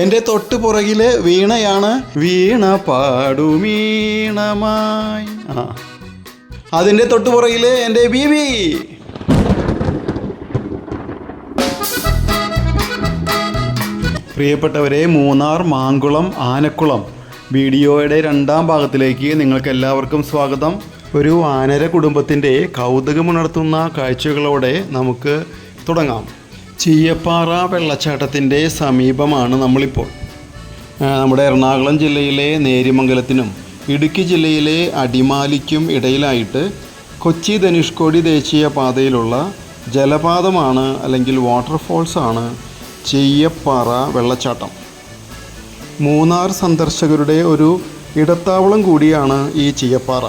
എന്റെ തൊട്ട് പുറകിലെ വീണയാണ് വീണ പാടുമീണമായി ആ. അതിന്റെ തൊട്ട് പുറകിലെ എന്റെ ബീബി പ്രിയപ്പെട്ടവരെ മൂന്നാർ മാങ്കുളം ആനക്കുളം. വീഡിയോയുടെ രണ്ടാം ഭാഗത്തിലേക്ക് നിങ്ങൾക്ക് എല്ലാവർക്കും സ്വാഗതം. ഒരു ആനര കുടുംബത്തിന്റെ കൗതുകമുണർത്തുന്ന കാഴ്ചകളോടെ നമുക്ക് തുടങ്ങാം. ചീയപ്പാറ വെള്ളച്ചാട്ടത്തിന്റെ സമീപമാണ് നമ്മളിപ്പോൾ. നമ്മുടെ എറണാകുളം ജില്ലയിലെ നേരിമംഗലത്തിനും ഇടുക്കി ജില്ലയിലെ അടിമാലിക്കും ഇടയിലായിട്ട് കൊച്ചി ധനുഷ്കോടി ദേശീയ പാതയിലുള്ള ജലപാതമാണ് അല്ലെങ്കിൽ വാട്ടർഫോൾസ് ആണ് ചീയപ്പാറ വെള്ളച്ചാട്ടം. മൂന്നാർ സന്ദർശകരുടെ ഒരു ഇടത്താവളം കൂടിയാണ് ഈ ചീയപ്പാറ.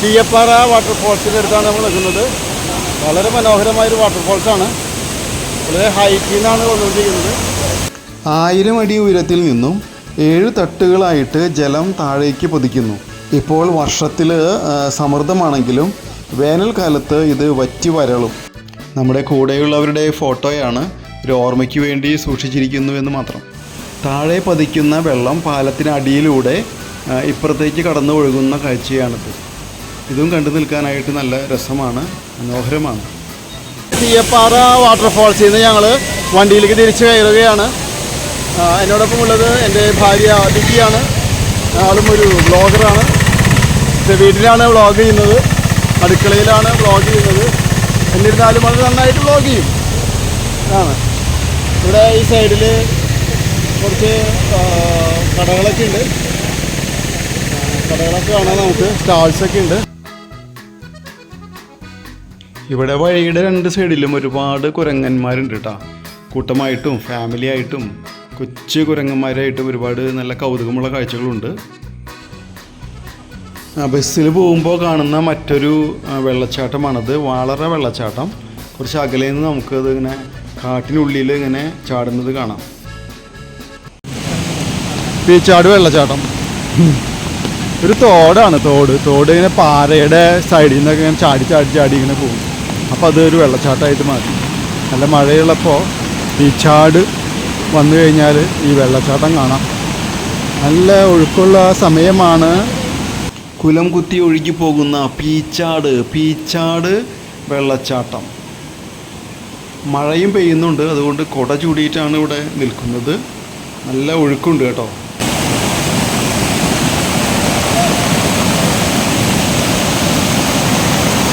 ചീയപ്പാറ വാട്ടർഫോൾസിന്റെ അടുത്താണ് നമ്മൾ നിൽക്കുന്നത്. വളരെ മനോഹരമായൊരു വാട്ടർഫോൾസാണ് വളരെ ഹൈറ്റിൽ നിന്നാണ് കൊണ്ടുകൊണ്ടിരിക്കുന്നത് ആയിരം അടി ഉയരത്തിൽ നിന്നും ഏഴ് തട്ടുകളായിട്ട് ജലം താഴേക്ക് പതിക്കുന്നു. ഇപ്പോൾ വർഷത്തിൽ സമൃദ്ധമാണെങ്കിലും വേനൽക്കാലത്ത് ഇത് വറ്റി വരളും. നമ്മുടെ കൂടെയുള്ളവരുടെ ഫോട്ടോയാണ് ഒരു ഓർമ്മയ്ക്ക് വേണ്ടി സൂക്ഷിച്ചിരിക്കുന്നു എന്ന് മാത്രം. താഴെ പതിക്കുന്ന വെള്ളം പാലത്തിനടിയിലൂടെ ഇപ്പുറത്തേക്ക് കടന്നു ഒഴുകുന്ന കാഴ്ചയാണിത്. ഇതും കണ്ടു നിൽക്കാനായിട്ട് നല്ല രസമാണ് മനോഹരമാണ്. ചീയപ്പാറ വാട്ടർഫാൾസിൽ നിന്ന് ഞങ്ങൾ വണ്ടിയിലേക്ക് തിരിച്ചു കയറുകയാണ്. എന്നോടൊപ്പം ഉള്ളത് എന്റെ ഭാര്യ ദിക്കിയാണ് ആളും ഒരു ബ്ലോഗറാണ് വീട്ടിലാണ് വ്ളോഗ് ചെയ്യുന്നത്. അടുക്കളയിലാണ് വ്ളോഗ് ചെയ്യുന്നത്. എന്നിരുന്നാലും വളരെ നന്നായിട്ട് വ്ളോഗ് ചെയ്യും. ആണ്. ഇവിടെ ഈ സൈഡിൽ കുറച്ച് കടകളൊക്കെ ഉണ്ട്. കടകളൊക്കെ കാണാൻ നമുക്ക്. സ്റ്റാൾസൊക്കെ ഉണ്ട്. ഇവിടെ വഴിയുടെ രണ്ട് സൈഡിലും ഒരുപാട് കുരങ്ങന്മാരുണ്ട് കേട്ടോ കൂട്ടമായിട്ടും ഫാമിലി ആയിട്ടും കൊച്ചു കുരങ്ങന്മാരായിട്ടും ഒരുപാട് നല്ല കൗതുകമുള്ള കാഴ്ചകളുണ്ട്. ബസ്സിൽ പോകുമ്പോൾ കാണുന്ന മറ്റൊരു വെള്ളച്ചാട്ടമാണത്. വാളറ വെള്ളച്ചാട്ടം. കുറച്ച് അകലെ നിന്ന് നമുക്കത് ഇങ്ങനെ കാട്ടിനുള്ളിൽ ഇങ്ങനെ ചാടുന്നത് കാണാം. പീച്ചാട് വെള്ളച്ചാട്ടം. ഒരു തോടാണ് തോട്. തോട് ഇങ്ങനെ പാറയുടെ സൈഡിൽ നിന്നൊക്കെ ഇങ്ങനെ ചാടി ചാടി ചാടി ഇങ്ങനെ പോകും. അപ്പോൾ അതൊരു വെള്ളച്ചാട്ടമായിട്ട് മാറി. നല്ല മഴയുള്ളപ്പോൾ ഈ ചാട് വന്നു കഴിഞ്ഞാൽ ഈ വെള്ളച്ചാട്ടം കാണാം. നല്ല ഒഴുക്കുള്ള സമയമാണ്. കുലം കുത്തി ഒഴുകി പോകുന്ന പീച്ചാട് പീച്ചാട് വെള്ളച്ചാട്ടം. മഴയും പെയ്യുന്നുണ്ട് അതുകൊണ്ട് കുട ചൂടിയിട്ടാണ് ഇവിടെ നിൽക്കുന്നത്. നല്ല ഒഴുക്കുണ്ട് കേട്ടോ.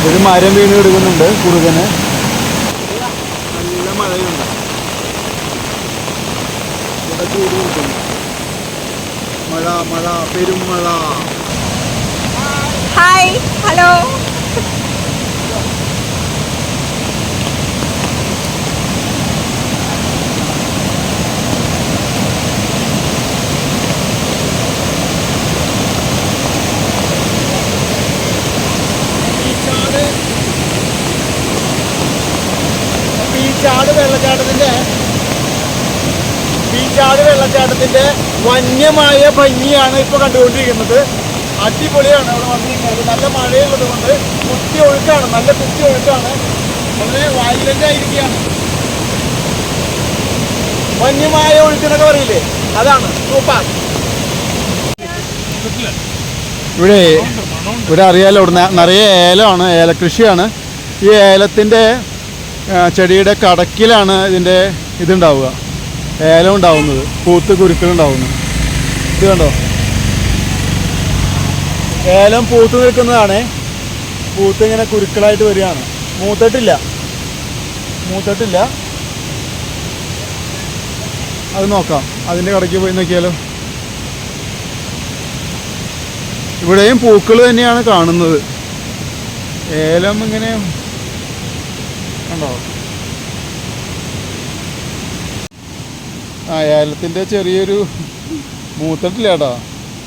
ഒരു മരം വീണ് കിടക്കുന്നുണ്ട് കുറുകന്. നല്ല മഴയുണ്ട്. ഇവിടെ ചൂട് കൊടുക്കുന്നു. മഴ മഴ പെരുമഴ ഹായ് ഹലോ പീച്ചാട് പീച്ചാട് വെള്ളച്ചാട്ടത്തിന്റെ പീച്ചാട് വെള്ളച്ചാട്ടത്തിന്റെ വന്യമായ ഭംഗിയാണ് ഇപ്പോൾ കണ്ടുകൊണ്ടിരിക്കുന്നത്. അടിപൊളിയാണ് അവിടെ വന്നിരിക്കുന്നത് നല്ല മഴയുള്ളത് കൊണ്ട് കുത്തി ഒഴുക്കാണ് നല്ല കുത്തി ഒഴുക്കാണ്. വളരെ വയലന്റ് ആയിരിക്കുകയാണ്. വന്യമായ ഒഴുക്കെന്നൊക്കെ പറയില്ലേ? അതാണ് സൂപ്പർ. ഇവിടെ ഇവിടെ അറിയാലോ ഇവിടെ നിറയെ ഏലമാണ് ഏലകൃഷിയാണ്. ഈ ഏലത്തിന്റെ ചെടിയുടെ കടക്കിലാണ് ഇതിന്റെ ഇതുണ്ടാവുക. ഏലം ഉണ്ടാവുന്നത്. പൂത്ത് കുരുക്കളുണ്ടാവുന്നത് ഇത് കണ്ടോ? ഏലം പൂത്ത് നിൽക്കുന്നതാണ്. പൂത്ത് ഇങ്ങനെ കുരുക്കളായിട്ട് വരികയാണ്. മൂത്തിട്ടില്ല. മൂത്തിട്ടില്ല. അത് നോക്കാം. അതിന്റെ കടയ്ക്ക് പോയി നോക്കിയാലോ? ഇവിടെയും പൂക്കൾ തന്നെയാണ് കാണുന്നത്. ഏലം ഇങ്ങനെ കണ്ടോ ആ ഏലത്തിന്റെ ചെറിയൊരു മൂത്തിട്ടില്ല കേട്ടോ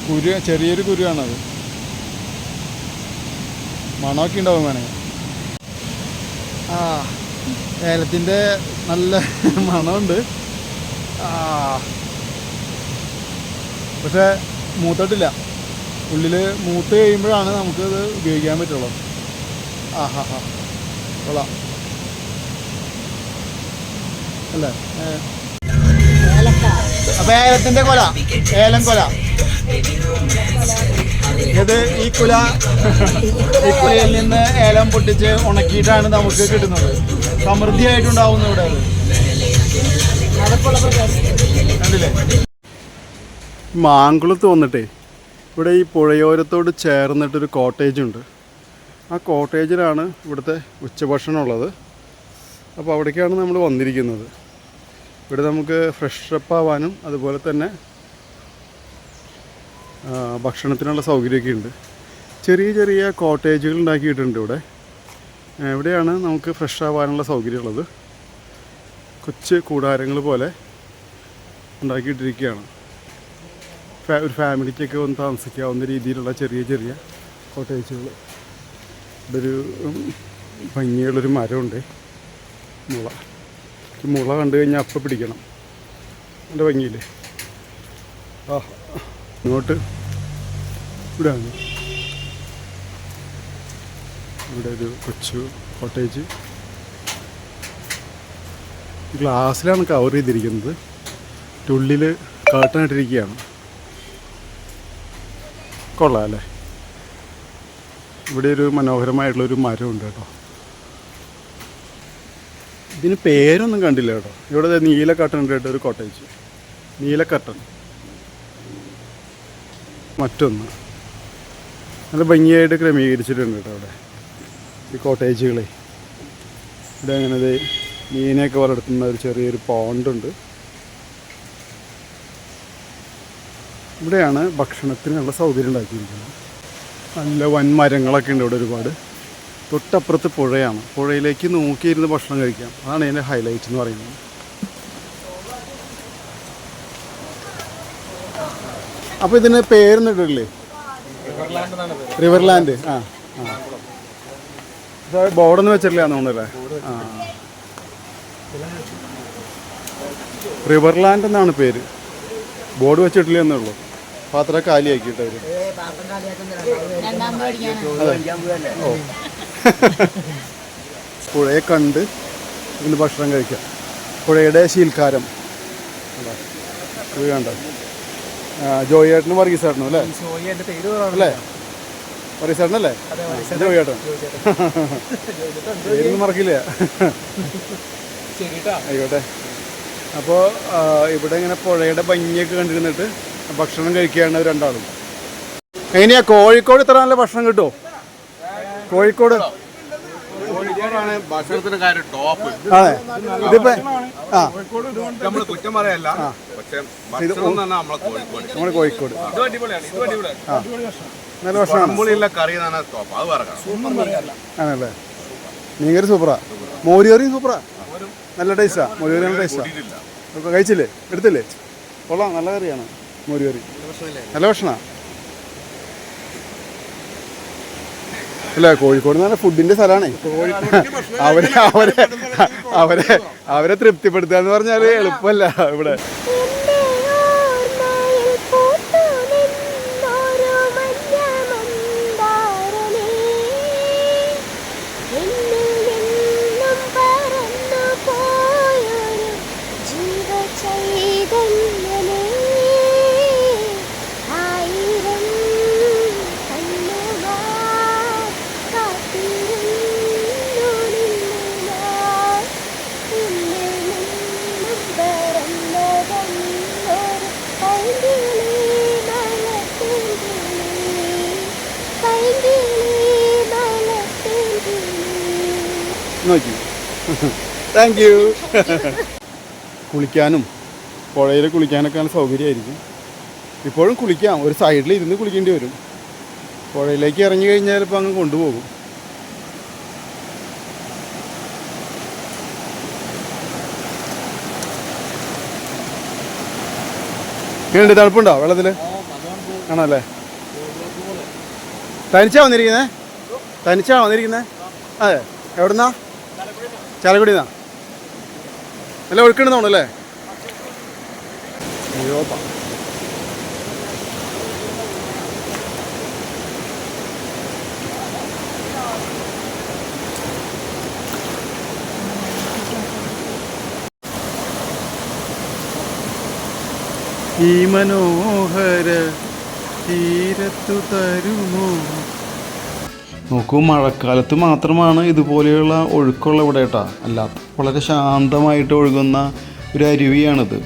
കുരു ചെറിയൊരു കുരുവാണത്. മണമൊക്കെ ഉണ്ടാവും വേണമെങ്കിൽ ആ ഏലത്തിന്റെ നല്ല മണമുണ്ട്. ആ. പക്ഷേ മൂത്തിട്ടില്ല. ഉള്ളിൽ മൂത്ത് കഴിയുമ്പോഴാണ് നമുക്കത് ഉപയോഗിക്കാൻ പറ്റുള്ളൂ. ആ ഹാ ഹാ കൊള്ളാം. അല്ലേ? അപ്പൊ ഏലത്തിന്റെ കൊല ഏലം കൊല. ഇത് ഈ കുല ഈ കുലയിൽ നിന്ന് ഏലം പൊട്ടിച്ച് ഉണക്കിയിട്ടാണ് നമുക്ക് കിട്ടുന്നത്. സമൃദ്ധിയായിട്ടുണ്ടാവുന്നു ഇവിടെ കണ്ടില്ലേ? മാങ്കുളത്ത് വന്നിട്ടേ ഇവിടെ ഈ പുഴയോരത്തോട് ചേർന്നിട്ടൊരു കോട്ടേജ് ഉണ്ട്. ആ കോട്ടേജിലാണ് ഇവിടുത്തെ ഉച്ചഭക്ഷണം ഉള്ളത് അപ്പോൾ അവിടേക്കാണ് നമ്മൾ വന്നിരിക്കുന്നത്. ഇവിടെ നമുക്ക് ഫ്രഷ് അപ്പ് ആവാനും അതുപോലെ തന്നെ ഭക്ഷണത്തിനുള്ള സൗകര്യമൊക്കെ ഉണ്ട്. ചെറിയ ചെറിയ കോട്ടേജുകൾ ഉണ്ടാക്കിയിട്ടുണ്ട് ഇവിടെ. ഇവിടെയാണ് നമുക്ക് ഫ്രഷ് ആവാനുള്ള സൗകര്യമുള്ളത്? കൊച്ചു കൂടാരങ്ങൾ പോലെ ഉണ്ടാക്കിയിട്ടിരിക്കുകയാണ്. ഒരു ഫാമിലിക്കൊക്കെ ഒന്ന് താമസിക്കാവുന്ന രീതിയിലുള്ള ചെറിയ ചെറിയ കോട്ടേജുകൾ ഇവിടെ ഒരു ഭംഗിയുള്ളൊരു മരമുണ്ട്. മുള. മുള കണ്ടു കഴിഞ്ഞാൽ അപ്പം പിടിക്കണം. എന്റെ ഭംഗിയില്ലേ? ആ ഇങ്ങോട്ട് ഇവിടെയാണ് ഇവിടെ ഒരു കൊച്ചു കോട്ടേജ്. ഗ്ലാസ്സിലാണ് കവർ ചെയ്തിരിക്കുന്നത്. ഉള്ളിൽ കാട്ടനായിട്ടിരിക്കുകയാണ് കൊള്ളാം അല്ലേ? ഇവിടെ ഒരു മനോഹരമായിട്ടുള്ളൊരു മരമുണ്ട് കേട്ടോ. ഇതിന് പേരൊന്നും കണ്ടില്ല കേട്ടോ. ഇവിടെ ദേ നീലക്കട്ടൻ ഉണ്ട് കേട്ടോ ഒരു കോട്ടേജ് നീലക്കട്ടൻ മറ്റൊന്ന്. നല്ല ഭംഗിയായിട്ട് ക്രമീകരിച്ചിട്ടുണ്ട് കേട്ടോ അവിടെ ഈ കോട്ടേജുകളെ ഇവിടെ അങ്ങനെ മീനെയൊക്കെ വളർത്തുന്ന ഒരു ചെറിയൊരു പോണ്ടുണ്ട് ഇവിടെയാണ് ഭക്ഷണത്തിനുള്ള സൗകര്യം ഉണ്ടാക്കിയിരിക്കുന്നത്. നല്ല വൻമരങ്ങളൊക്കെ ഉണ്ട് ഇവിടെ ഒരുപാട്. തൊട്ടപ്പുറത്ത് പുഴയാണ്. പുഴയിലേക്ക് നോക്കിയിരുന്ന് ഭക്ഷണം കഴിക്കാം. അതാണ് എന്റെ ഹൈലൈറ്റ് എന്ന് പറയുന്നത്. അപ്പോൾ ഇതിന് പേരെന്നിട്ടില്ലേ? റിവർലാൻഡ് ആ ആ. ബോർഡൊന്നും വെച്ചിട്ടില്ല തോന്നുന്നല്ലേ? ആ. റിവർലാൻഡ് എന്നാണ് പേര്. ബോർഡ് വെച്ചിട്ടില്ല എന്നേ ഉള്ളൂ പാത്രം കാലിയാക്കിയിട്ട് അവർ ഓ. പുഴയെ കണ്ട് ഇതിന് ഭക്ഷണം കഴിക്കാം. പുഴയുടെ ശീൽക്കാരം. ഇത് കണ്ട? ജോയേട്ടനും വർഗീസേട്ടനും അല്ലേ? അല്ലേ? വർഗീസേട്ടനല്ലേ? ജോയേട്ടൻ പേരൊന്നും മറക്കില്ല. ആയിക്കോട്ടെ. അപ്പോൾ ഇവിടെ ഇങ്ങനെ പുഴയുടെ ഭംഗിയൊക്കെ കണ്ടിരുന്നിട്ട് ഭക്ഷണം കഴിക്കുകയാണ് രണ്ടാളും. എങ്ങനെയാ കോഴിക്കോട് ഇത്ര നല്ല ഭക്ഷണം കിട്ടുമോ കോഴിക്കോട്. കോഴിക്കോടാണ് ഭക്ഷണത്തിന്റെ കാര്യം ടോപ്പ്. അതെ. ഇതിപ്പോ ആ. നമ്മൾ കുറ്റം പറയല്ല. പക്ഷേ ഭക്ഷണം നമ്മളെ കോഴിക്കോട്. നമ്മുടെ കോഴിക്കോട്. ഇത് അടിപൊളിയാണ് ഇത് അടിപൊളിയാണ്. നല്ല കറി എന്നാണ് ടോപ്പ്. അത് ആണല്ലേ? മീൻകറി സൂപ്പറാ. മോരുകറിയും സൂപ്പറാ. നല്ല ടേസ്റ്റാ. മോരുകറി നല്ല ടേസ്റ്റാ. കഴിച്ചില്ലേ? എടുത്തില്ലേ? കൊള്ളാം. നല്ല കറിയാണ് മോരുകറി. നല്ല ഭക്ഷണമാണ് അല്ല കോഴിക്കോട് എന്ന് പറഞ്ഞാൽ ഫുഡിന്റെ സ്ഥലമാണ് അവരെ അവരെ അവരെ അവരെ തൃപ്തിപ്പെടുത്തുക എന്ന് പറഞ്ഞാൽ എളുപ്പമല്ല ഇവിടെ. നോക്കി. താങ്ക് യു കുളിക്കാനും പുഴയിൽ കുളിക്കാനൊക്കെ നല്ല സൗകര്യമായിരിക്കും. ഇപ്പോഴും കുളിക്കാം. ഒരു സൈഡിൽ ഇരുന്ന് കുളിക്കേണ്ടി വരും. പുഴയിലേക്ക് ഇറങ്ങി കഴിഞ്ഞാൽ ഇപ്പോൾ അങ്ങ് കൊണ്ടുപോകും. എങ്ങനെയുണ്ട് തണുപ്പുണ്ടോ വെള്ളത്തിൽ ആണല്ലേ? തനിച്ചാ വന്നിരിക്കുന്നേ? തനിച്ചാ വന്നിരിക്കുന്നേ? അതെ. എവിടുന്നാ? ചാലക്കുടിന്നാ? നല്ല ഒഴുക്കുണ്ടെന്ന് തോന്നുന്നു അല്ലേ ഈ മനോഹര തീരത്തു തരുമോ? നോക്കൂ മഴക്കാലത്ത് മാത്രമാണ് ഇതുപോലെയുള്ള ഒഴുക്കുള്ള ഇവിടെ കേട്ടാ. അല്ലാത്ത വളരെ ശാന്തമായിട്ട് ഒഴുകുന്ന ഒരു അരുവിയാണിത്.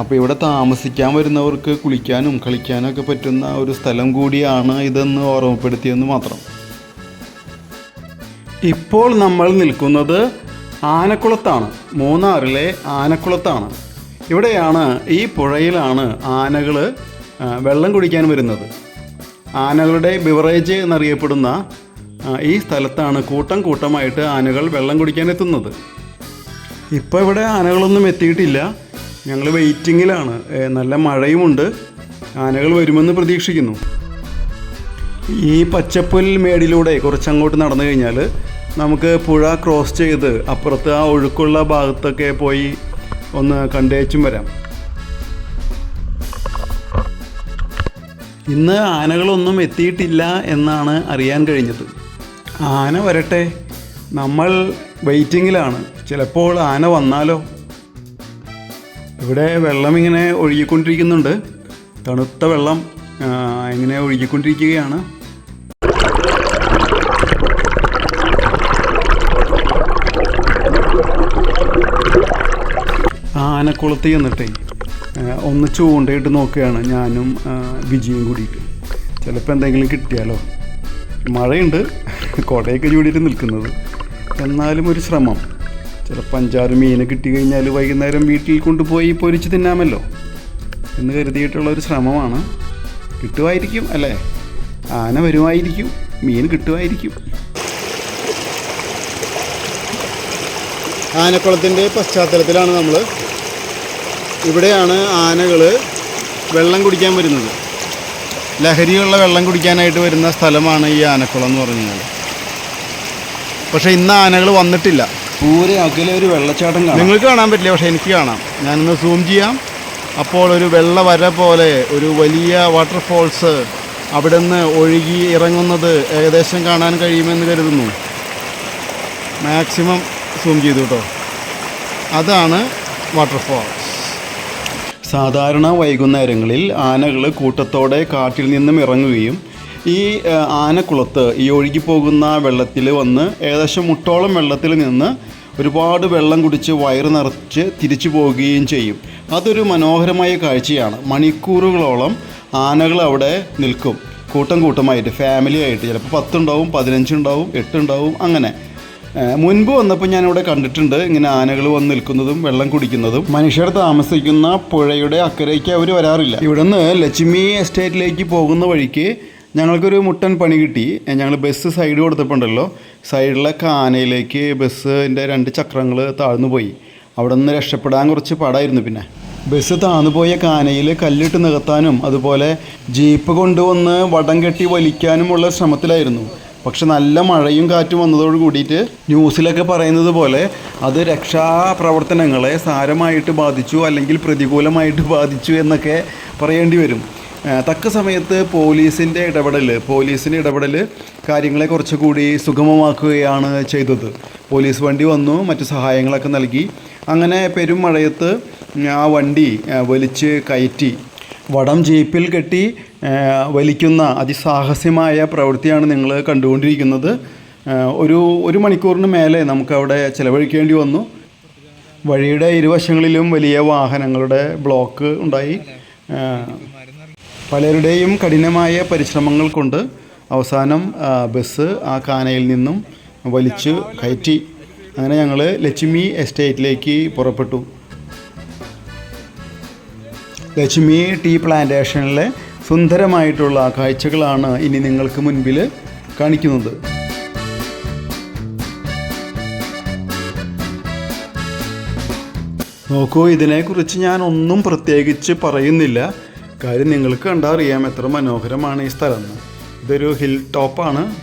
അപ്പോൾ ഇവിടെ താമസിക്കാൻ വരുന്നവർക്ക് കുളിക്കാനും കളിക്കാനൊക്കെ പറ്റുന്ന ഒരു സ്ഥലം കൂടിയാണ് ഇതെന്ന് ഓർമ്മപ്പെടുത്തിയെന്ന് മാത്രം. ഇപ്പോൾ നമ്മൾ നിൽക്കുന്നത് ആനക്കുളത്താണ്. മൂന്നാറിലെ ആനക്കുളത്താണ്. ഇവിടെയാണ് ഈ പുഴയിലാണ് ആനകൾ വെള്ളം കുടിക്കാൻ വരുന്നത്. ആനകളുടെ ബിവറേജ് എന്നറിയപ്പെടുന്ന ഈ സ്ഥലത്താണ് കൂട്ടം കൂട്ടമായിട്ട് ആനകൾ വെള്ളം കുടിക്കാൻ എത്തുന്നത്. ഇപ്പോൾ ഇവിടെ ആനകളൊന്നും എത്തിയിട്ടില്ല. ഞങ്ങൾ വെയിറ്റിങ്ങിലാണ്. നല്ല മഴയുമുണ്ട്. ആനകൾ വരുമെന്ന് പ്രതീക്ഷിക്കുന്നു. ഈ പച്ചപ്പുൽ മേടിലൂടെ കുറച്ചങ്ങോട്ട് നടന്നു കഴിഞ്ഞാൽ നമുക്ക് പുഴ ക്രോസ് ചെയ്ത് അപ്പുറത്ത് ആ ഒഴുക്കുള്ള ഭാഗത്തൊക്കെ പോയി ഒന്ന് കണ്ടേച്ചും വരാം. ഇന്ന് ആനകളൊന്നും എത്തിയിട്ടില്ല എന്നാണ് അറിയാൻ കഴിഞ്ഞത്. ആന വരട്ടെ. നമ്മൾ വെയിറ്റിങ്ങിലാണ് ചിലപ്പോൾ ആന വന്നാലോ? ഇവിടെ വെള്ളം ഇങ്ങനെ ഒഴുകിക്കൊണ്ടിരിക്കുന്നുണ്ട്. തണുത്ത വെള്ളം ഇങ്ങനെ ഒഴുകിക്കൊണ്ടിരിക്കുകയാണ്. ആനക്കുളത്ത് ചെന്നിട്ടേ ഒന്ന് ചൂണ്ടയിട്ട് നോക്കുകയാണ് ഞാനും വിജയും കൂടിയിട്ട്. ചിലപ്പോൾ എന്തെങ്കിലും കിട്ടിയാലോ? മഴയുണ്ട്. കുടയൊക്കെ ചൂടിയിട്ട് നിൽക്കുന്നത്. എന്നാലും ഒരു ശ്രമം. ചിലപ്പോൾ അഞ്ചാറ് മീനെ കിട്ടിക്കഴിഞ്ഞാൽ വൈകുന്നേരം വീട്ടിൽ കൊണ്ടുപോയി പൊരിച്ച് തിന്നാമല്ലോ. എന്ന് കരുതിയിട്ടുള്ള ഒരു ശ്രമമാണ്. കിട്ടുമായിരിക്കും അല്ലേ? ആന വരുമായിരിക്കും. മീൻ കിട്ടുമായിരിക്കും. ആനക്കുളത്തിന്റെ പശ്ചാത്തലത്തിലാണ് നമ്മൾ ഇവിടെയാണ് ആനകൾ വെള്ളം കുടിക്കാൻ വരുന്നത്. ലഹരിയുള്ള വെള്ളം കുടിക്കാനായിട്ട് വരുന്ന സ്ഥലമാണ് ഈ ആനക്കുളം എന്ന് പറഞ്ഞു കഴിഞ്ഞാൽ പക്ഷേ ഇന്ന് ആനകൾ വന്നിട്ടില്ല. പൂരെ അകലെ ഒരു വെള്ളച്ചാട്ടം കാണാം. നിങ്ങൾക്ക് കാണാൻ പറ്റില്ല പക്ഷേ എനിക്ക് കാണാം. ഞാനൊന്ന് സൂം ചെയ്യാം. അപ്പോൾ ഒരു വെള്ള വര പോലെ ഒരു വലിയ വാട്ടർഫോൾസ് അവിടെ നിന്ന് ഒഴുകി ഇറങ്ങുന്നത് ഏകദേശം കാണാൻ കഴിയുമെന്ന് കരുതുന്നു. മാക്സിമം സൂം ചെയ്തു കേട്ടോ അതാണ് വാട്ടർഫോൾസ് സാധാരണ വൈകുന്നേരങ്ങളിൽ ആനകൾ കൂട്ടത്തോടെ കാട്ടിൽ നിന്നും ഇറങ്ങുകയും ഈ ആനക്കുളത്ത് ഈ ഒഴുകിപ്പോകുന്ന വെള്ളത്തിൽ വന്ന് ഏകദേശം മുട്ടോളം വെള്ളത്തിൽ നിന്ന് ഒരുപാട് വെള്ളം കുടിച്ച് വയറ് നിറച്ച് തിരിച്ചു പോവുകയും ചെയ്യും. അതൊരു മനോഹരമായ കാഴ്ചയാണ്. മണിക്കൂറുകളോളം ആനകൾ അവിടെ നിൽക്കും. കൂട്ടം കൂട്ടമായിട്ട് ഫാമിലി ആയിട്ട്. ചിലപ്പോൾ പത്തുണ്ടാവും പതിനഞ്ചുണ്ടാവും എട്ടുണ്ടാവും അങ്ങനെ. മുൻപ് വന്നപ്പോൾ ഞാനിവിടെ കണ്ടിട്ടുണ്ട് ഇങ്ങനെ ആനകൾ വന്ന് നിൽക്കുന്നതും വെള്ളം കുടിക്കുന്നതും. മനുഷ്യർ താമസിക്കുന്ന പുഴയുടെ അക്കരയ്ക്ക് അവർ വരാറില്ല. ഇവിടുന്ന് ലക്ഷ്മി എസ്റ്റേറ്റിലേക്ക് പോകുന്ന വഴിക്ക് ഞങ്ങൾക്കൊരു മുട്ടൻ പണി കിട്ടി. ഞങ്ങൾ ബസ് സൈഡ് കൊടുത്തപ്പോണ്ടല്ലോ സൈഡിലെ കാനയിലേക്ക് ബസ്സിന്റെ രണ്ട് ചക്രങ്ങൾ താഴ്ന്നു പോയി. അവിടെ നിന്ന് രക്ഷപ്പെടാൻ കുറച്ച് പാടായിരുന്നു പിന്നെ. ബസ് താഴ്ന്നു പോയ കാനയിൽ കല്ലിട്ട് നികത്താനും അതുപോലെ ജീപ്പ് കൊണ്ടുവന്ന് വടം കെട്ടി വലിക്കാനുമുള്ള ശ്രമത്തിലായിരുന്നു. പക്ഷെ നല്ല മഴയും കാറ്റും വന്നതോട് കൂടിയിട്ട് ന്യൂസിലൊക്കെ പറയുന്നത് പോലെ അത് രക്ഷാപ്രവർത്തനങ്ങളെ സാരമായിട്ട് ബാധിച്ചു അല്ലെങ്കിൽ പ്രതികൂലമായിട്ട് ബാധിച്ചു എന്നൊക്കെ പറയേണ്ടി വരും. തക്ക സമയത്ത് പോലീസിന്റെ ഇടപെടൽ പോലീസിന്റെ ഇടപെടൽ കാര്യങ്ങളെ കുറച്ചുകൂടി സുഗമമാക്കുകയാണ് ചെയ്തത്. പോലീസ് വണ്ടി വന്നു മറ്റു സഹായങ്ങളൊക്കെ നൽകി. അങ്ങനെ പെരും മഴയത്ത് ആ വണ്ടി വലിച്ച് കയറ്റി. വടം ജീപ്പിൽ കെട്ടി വലിക്കുന്ന അതിസാഹസ്യമായ പ്രവൃത്തിയാണ് നിങ്ങൾ കണ്ടുകൊണ്ടിരിക്കുന്നത്. ഒരു ഒരു മണിക്കൂറിന് മേലെ നമുക്കവിടെ ചിലവഴിക്കേണ്ടി വന്നു. വഴിയുടെ ഇരുവശങ്ങളിലും വലിയ വാഹനങ്ങളുടെ ബ്ലോക്ക് ഉണ്ടായി. പലരുടെയും കഠിനമായ പരിശ്രമങ്ങൾ കൊണ്ട് അവസാനം ബസ് ആ കാനയിൽ നിന്നും വലിച്ചു കയറ്റി. അങ്ങനെ ഞങ്ങൾ ലക്ഷ്മി എസ്റ്റേറ്റിലേക്ക് പുറപ്പെട്ടു. ലക്ഷ്മി ടീ പ്ലാന്റേഷനിലെ സുന്ദരമായിട്ടുള്ള കാഴ്ചകളാണ് ഇനി നിങ്ങൾക്ക് മുൻപിൽ കാണിക്കുന്നത്. നോക്കൂ ഇതിനെക്കുറിച്ച് ഞാൻ ഒന്നും പ്രത്യേകിച്ച് പറയുന്നില്ല. കാര്യം നിങ്ങൾക്ക് കണ്ടാൽ അറിയാം എത്ര മനോഹരമാണ് ഈ സ്ഥലം. ഇതൊരു ഹിൽ ടോപ്പാണ്.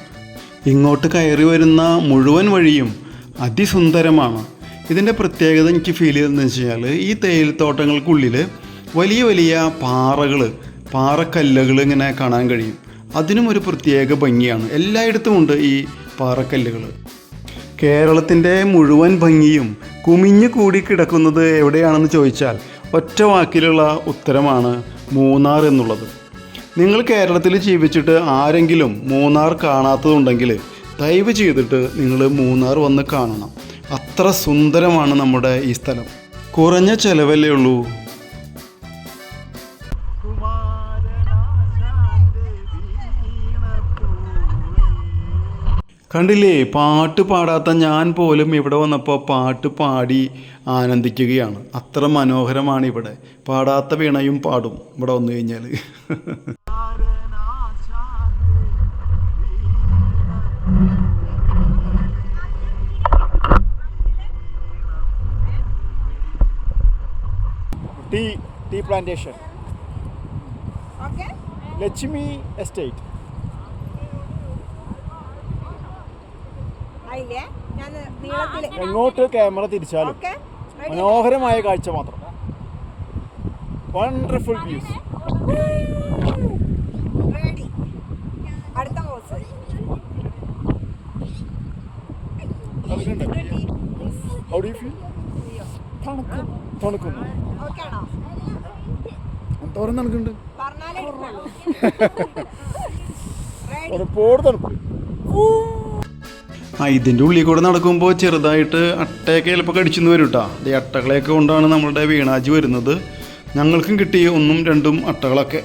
ഇങ്ങോട്ട് കയറി വരുന്ന മുഴുവൻ വഴിയും അതിസുന്ദരമാണ്. ഇതിന്റെ പ്രത്യേകത എനിക്ക് ഫീൽ ചെയ്തതെന്ന് വെച്ച് കഴിഞ്ഞാൽ ഈ തേയിലത്തോട്ടങ്ങൾക്കുള്ളിൽ വലിയ വലിയ പാറകൾ പാറക്കല്ലുകൾ ഇങ്ങനെ കാണാൻ കഴിയും. അതിനും ഒരു പ്രത്യേക ഭംഗിയാണ്. എല്ലായിടത്തും ഉണ്ട് ഈ പാറക്കല്ലുകൾ. കേരളത്തിന്റെ മുഴുവൻ ഭംഗിയും കുമിഞ്ഞു കൂടി കിടക്കുന്നത് എവിടെയാണെന്ന് ചോദിച്ചാൽ ഒറ്റ വാക്കിലുള്ള ഉത്തരമാണ് മൂന്നാർ എന്നുള്ളത്. നിങ്ങൾ കേരളത്തിൽ ജീവിച്ചിട്ട് ആരെങ്കിലും മൂന്നാർ കാണാത്തതുണ്ടെങ്കിൽ ദയവ് ചെയ്തിട്ട് നിങ്ങൾ മൂന്നാർ വന്ന് കാണണം. അത്ര സുന്ദരമാണ് നമ്മുടെ ഈ സ്ഥലം. കുറഞ്ഞ ചിലവല്ലേ ഉള്ളൂ. കണ്ടില്ലേ പാട്ട് പാടാത്ത ഞാൻ പോലും ഇവിടെ വന്നപ്പോൾ പാട്ട് പാടി ആനന്ദിക്കുകയാണ്. അത്ര മനോഹരമാണ് ഇവിടെ. പാടാത്ത വീണയും പാടും ഇവിടെ വന്നു കഴിഞ്ഞാൽ tea tea plantation Lakshmi estate ഞാൻ നീളത്തിൽ എങ്ങോട്ട് ക്യാമറ തിരിച്ചാലും ഓക്കെ. മനോഹരമായ കാഴ്ച മാത്രം. വണ്ടർഫുൾ വ്യൂസ് അടുത്ത feel? തണുക്കുന്നു തണുക്കുന്നുണ്ട് ഒരുപാട് തണുപ്പ്. ആ ഇതിന്റെ ഉള്ളിൽ കൂടെ നടക്കുമ്പോൾ ചെറുതായിട്ട് അട്ടയൊക്കെ ചിലപ്പോൾ കടിച്ചെന്ന് വരും കേട്ടോ ഈ അട്ടകളെയൊക്കെ കൊണ്ടാണ് നമ്മളുടെ വീണാജി വരുന്നത്. ഞങ്ങൾക്കും കിട്ടി ഒന്നും രണ്ടും അട്ടകളൊക്കെ.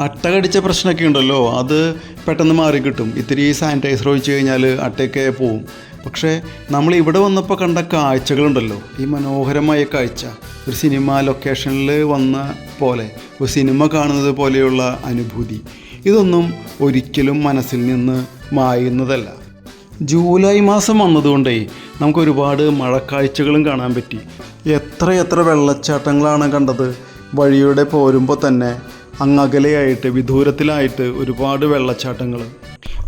അട്ട കടിച്ച പ്രശ്നമൊക്കെ ഉണ്ടല്ലോ അത് പെട്ടെന്ന് മാറി കിട്ടും. ഇത്തിരി സാനിറ്റൈസർ ഒഴിച്ച് കഴിഞ്ഞാൽ അട്ടയൊക്കെ പോവും. പക്ഷേ നമ്മൾ ഇവിടെ വന്നപ്പോൾ കണ്ട കാഴ്ചകളുണ്ടല്ലോ. ഈ മനോഹരമായ കാഴ്ച. ഒരു സിനിമ ലൊക്കേഷനിൽ വന്ന പോലെ ഒരു സിനിമ കാണുന്നത് പോലെയുള്ള അനുഭൂതി. ഇതൊന്നും ഒരിക്കലും മനസ്സിൽ നിന്ന് മായുന്നതല്ല. ജൂലൈ മാസം വന്നതുകൊണ്ടേ നമുക്ക് ഒരുപാട് മഴക്കാഴ്ചകളും കാണാൻ പറ്റി. എത്ര എത്ര വെള്ളച്ചാട്ടങ്ങളാണ് കണ്ടത്. വഴിയുടെ പോരുമ്പോൾ തന്നെ അങ്ങകലെയായിട്ട് വിദൂരത്തിലായിട്ട് ഒരുപാട് വെള്ളച്ചാട്ടങ്ങൾ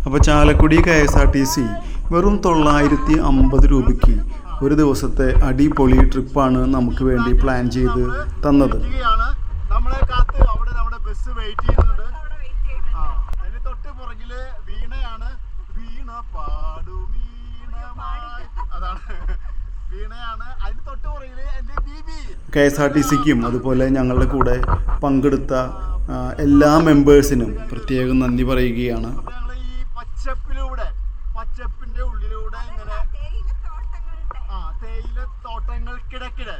അപ്പോൾ Chalakudy K S R T C വെറും തൊള്ളായിരത്തി അമ്പത് രൂപയ്ക്ക് ഒരു ദിവസത്തെ അടിപൊളി ട്രിപ്പാണ് നമുക്ക് വേണ്ടി പ്ലാൻ ചെയ്ത് തന്നത്. നമ്മളെ കാത്ത് അവിടെ നമ്മുടെ ബസ് വെയിറ്റ് ചെയ്യുന്നുണ്ട്. അതാണ്. കെ എസ് ആർ ടി സിക്കും അതുപോലെ ഞങ്ങളുടെ കൂടെ പങ്കെടുത്ത എല്ലാ മെമ്പേഴ്സിനും പ്രത്യേകം നന്ദി പറയുകയാണ്. പച്ചപ്പിലൂടെ പച്ചപ്പിന്റെ ഉള്ളിലൂടെ ഇങ്ങനെ ആ തേയില തോട്ടങ്ങൾക്കിടക്കിടെ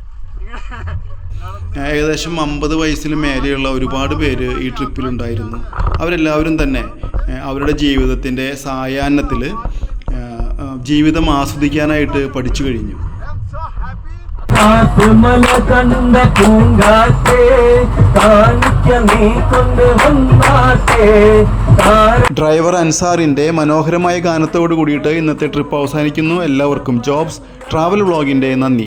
ഏകദേശം അമ്പത് വയസ്സിന് മേലെയുള്ള ഒരുപാട് പേര് ഈ ട്രിപ്പിലുണ്ടായിരുന്നു അവരെല്ലാവരും തന്നെ അവരുടെ ജീവിതത്തിന്റെ സായാഹ്നത്തിൽ ജീവിതം ആസ്വദിക്കാനായിട്ട് പഠിച്ചു കഴിഞ്ഞു. കണ്ട പൂങ്കാറ്റേ കാണിക്ക നീ കൊണ്ട് വന്നാട്ടെ ഡ്രൈവർ അൻസാറിന്റെ മനോഹരമായ ഗാനത്തോട് കൂടിയിട്ട് ഇന്നത്തെ ട്രിപ്പ് അവസാനിക്കുന്നു. എല്ലാവർക്കും ജോബ്സ് ട്രാവൽ വ്ളോഗിന്റെ നന്ദി.